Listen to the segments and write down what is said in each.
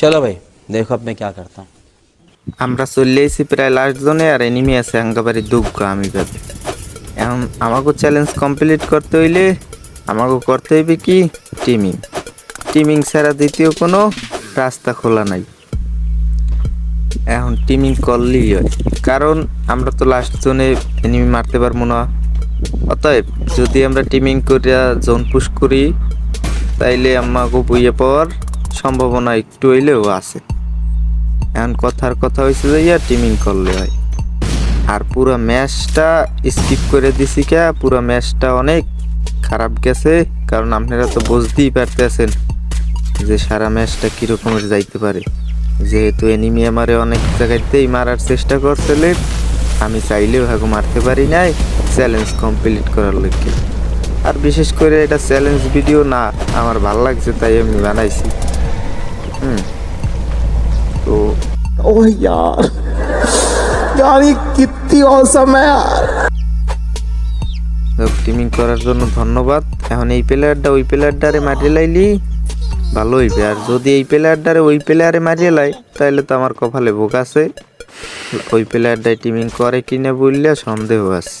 চলো ভাই দেখো আপনি কে করতে আমরা চলে এসেছি প্রায় লাস্ট জোনে আর এনিমি আছে একেবারে দুঃখ আমি ভাবি এখন আমাকে চ্যালেঞ্জ কমপ্লিট করতে হইলে আমাকে করতে হইবে কি? টিমিং টিমিং ছাড়া দ্বিতীয় কোনো রাস্তা খোলা নাই। এখন টিমিং করলেই হয়। কারণ আমরা তো লাস্ট জোনে এনিমি মারতে পারব না। অতএব যদি আমরা টিমিং করিয়া জোন পুশ করি, তাইলে আমাকে বইয়ে পর সম্ভাবনা একটু হইলেও আছে। এখন কথার কথা হয়েছে যে ইয়া টিমিং করলে হয়। আর পুরো ম্যাচটা স্কিপ করে দিছি কে, পুরো ম্যাচটা অনেক খারাপ গেছে, কারণ আপনারা তো বুঝতেই পারতেছেন যে সারা ম্যাচটা কীরকমের যাইতে পারে। যেহেতু এনিমি আমারে অনেক জায়গাতেই মারার চেষ্টা করছিলেন আমি চাইলেও হাগো মারতে পারি নাই চ্যালেঞ্জ কমপ্লিট করার লক্ষ্যে আর বিশেষ করে এটা চ্যালেঞ্জ ভিডিও না, আমার ভালো লাগছে তাই আমি বানাইছি। হুম তো ओह यार यार ये कितनी औसम है यार টিমিং করার জন্য ধন্যবাদ এখন এই প্লেয়ারটা ওই প্লেয়ারটারে মারিয়ে লাইলি ভালো হইবে আর যদি এই প্লেয়ারটারে ওই প্লেয়ারে মারিয়ে লাই তাহলে তো আমার কপালে ভোগ আছে ওই প্লেয়ারটাই টিমিং করে কিনা বললে সন্দেহ আছে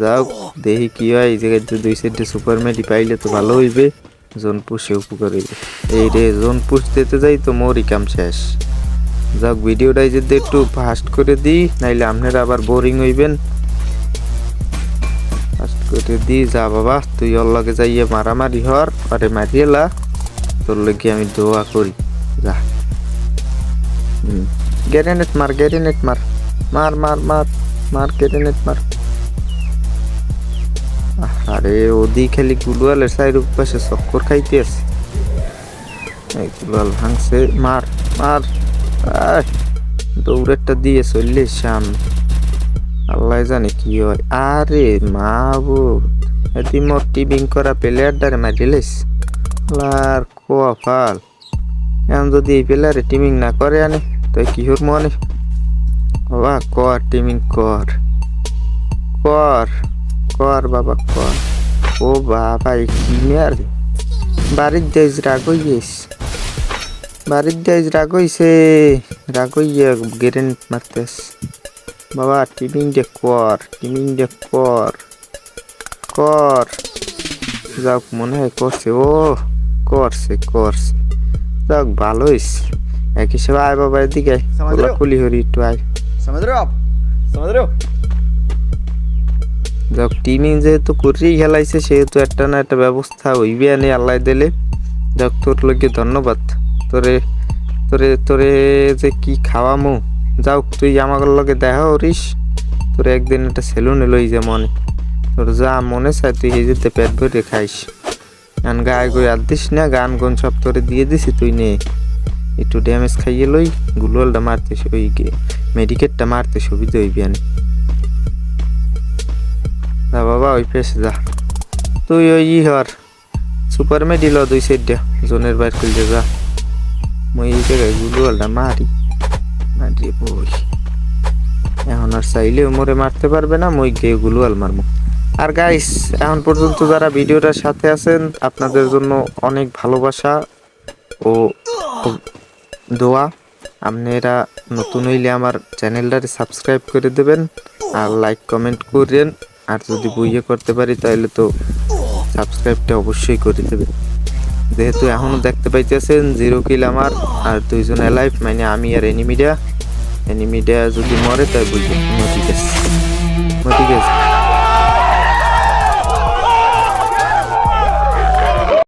যাও দেখি কি হয় এই জায়গায় যদি দুই সাইডে সুপার মেডি পাইলে তো ভালো হইবে জোন পুষে উপকার এই রে জোন পুষ দিতে যাই তো মোরই কাম শেষ। যাক ভিডিওটাই যদি একটু ফাস্ট করে দিই, নাইলে আপনারা আবার বোরিং হইবেন। ফাস্ট করে দি যা বাবা, তুই ওর লগে যাইয়ে মারামারি হর আরে মারিয়েলা তোর লগে আমি দোয়া করি। যা। গ্যারেনেট মার গ্যারেনেট মার। মার মার মার মার গ্যারেনেট মার। আরে ওদি খালি গুলওয়ালের সাইড পাশে চক্কর খাইতে আছে। এই গুলওয়াল ভাঙছে, মার মার। দৌড়েরটা দিয়ে চললে সামনে আল্লাহ জানে কি হয়। আরে মা বুত এটি মোর টিবিং করা প্লেয়ারটারে মারিলেস আর কপাল। এখন যদি এই প্লেয়ারে টিমিং না করে আনে, তাই কি হর মনে? বাবা, কর টিমিং কর। কর। কর বাবা কর। ও বাবা কি আর? বাড়ির দেশ রাগ হইস বাড়ির দেশ রাগ হইসে রাগ হইয়ে গ্রেন মারতেস বাবা টিমিং দে কর টিমিং দে কর কর। যাক মনে হয় করছে ও করছে করছে। যাক ভালো হয়েছে এক হিসেবে আয় বাবার দিকে খুলি হরি একটু আয়। সমাজ সমাজ যাক টিমিং যেহেতু করেই খেলাইছে, সেহেতু একটা না একটা ব্যবস্থা হইবে আনি আল্লাহ দিলে। যাক, তোর লোকে ধন্যবাদ। তোরে তোরে তোরে যে কি খাওয়ামু। যাও তুই আমার লগে দেখা করিস। তোর একদিন একটা সেলুনে লই যে মনে। তোর যা মনে চায়, তুই এই যেতে পেট ভরে খাইস। গান গায়ে গই আর দিস না, গান গুন সব তোরে দিয়ে দিছি তুই নে। একটু ড্যামেজ খাইয়ে লই, গুলোলটা মারতে ওই মেডিকেটটা মারতে সুবিধা হইবি আনি। যা বাবা, ওই পেছে যা। তুই ওই ই হর সুপার মেডিল দুই সাইড দিয়া জোনের বাইর করলে যা। মই এই জায়গায় গুলোয়ালটা মারি মারি বই। এখন আর চাইলেও মোরে মারতে পারবে না, মই গিয়ে গুলোয়াল মারবো আর গাইস এখন পর্যন্ত যারা ভিডিওটার সাথে আছেন, আপনাদের জন্য অনেক ভালোবাসা ও ও দোয়া আপনারা নতুন হইলে আমার চ্যানেলটারে সাবস্ক্রাইব করে দেবেন, আর লাইক কমেন্ট করেন। আর যদি বইয়ে করতে পারি তাহলে তো সাবস্ক্রাইবটা অবশ্যই করে দেবে। যেহেতু এখনও দেখতে পাইতেছেন জিরো কিল আমার আর দুইজন অ্যালাইভ মানে আমি আর এনিমিডিয়া এনিমিডিয়া যদি মরে তাই বুঝবে মতি গেছে মতি গেছে